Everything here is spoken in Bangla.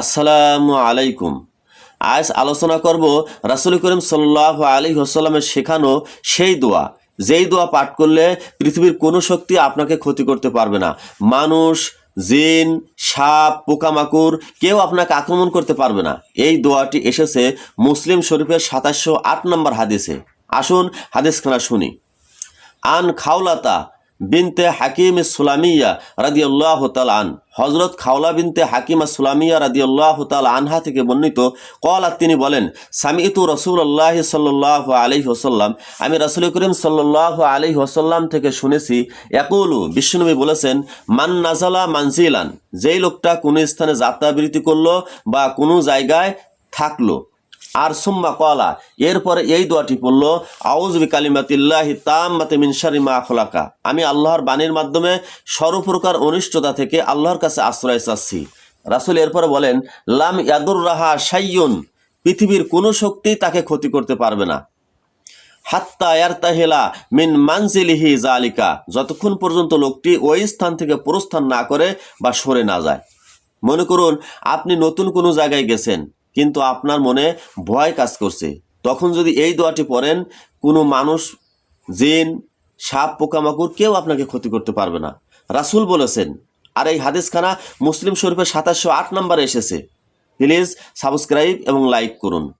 আসসালামু আলাইকুম। আজ আলোচনা করব রাসুল করিম সাল্লাহ আলী হাসাল্লামের শেখানো সেই দোয়া। যেই দোয়া পাঠ করলে পৃথিবীর কোনো শক্তি আপনাকে ক্ষতি করতে পারবে না। মানুষ, জিন, সাপ, পোকামাকড় কেউ আপনাকে আক্রমণ করতে পারবে না। এই দোয়াটি এসেছে মুসলিম শরীফের সাতাশশো আট নম্বর হাদিসে। আসুন হাদিসখানা শুনি। আন খাওলাতা বিনতে হাকিম সুলামিয়া রাদিয়াল্লাহ তাল আন হজরত খাওলা বিনতে হাকিমা সুলামিয়া রাদিয়াল্লাহ তাল আনহা থেকে বর্ণিত কল আর তিনি বলেন, সামিতু রসুল আল্লাহ সাল্লাহ আলহি হোসাল্লাম আমি রসুল করিম সাল্লাহ আলহি হোসাল্লাম থেকে শুনেছি একুলু বিশ্বনবী বলেছেন, মান নাজালা মানজিলান, যেই লোকটা কোনো স্থানে যাত্রাবৃত্তি করল বা কোনো জায়গায় থাকল। আর সুম্মা কলা এরপরে এই দোয়াটি পড়ল আউজ বিকালিমাতিল্লাহি তাম্মাতে মিনসারি মা খোলাকা। আমি আল্লাহর বাণীর মাধ্যমে সর্বপ্রকার অনিষ্টতা থেকে আল্লাহর কাছে আশ্রয় চাচ্ছি। রাসুল এরপরে বলেন, লাম ইয়াদুর রাহা সাইয়ুন পৃথিবীর কোনো শক্তি তাকে ক্ষতি করতে পারবে না। হাত্তা মিন মানজিলিহি জালিকা যতক্ষণ পর্যন্ত লোকটি ওই স্থান থেকে প্রস্থান না করে বা সরে না যায়। মনে করুন, আপনি নতুন কোনো জায়গায় গেছেন। কিন্তু আপনার মনে ভয় কাজ করছে। তখন যদি এই দোয়াটি পড়েন, কোনো মানুষ, জিন, সাপ, পোকামাকড় কেউ আপনাকে ক্ষতি করতে পারবে না। রাসুল বলেছেন, আর এই হাদিসখানা মুসলিম শরীফের সাতাশশো আট নম্বরে এসেছে। প্লিজ সাবস্ক্রাইব এবং লাইক করুন।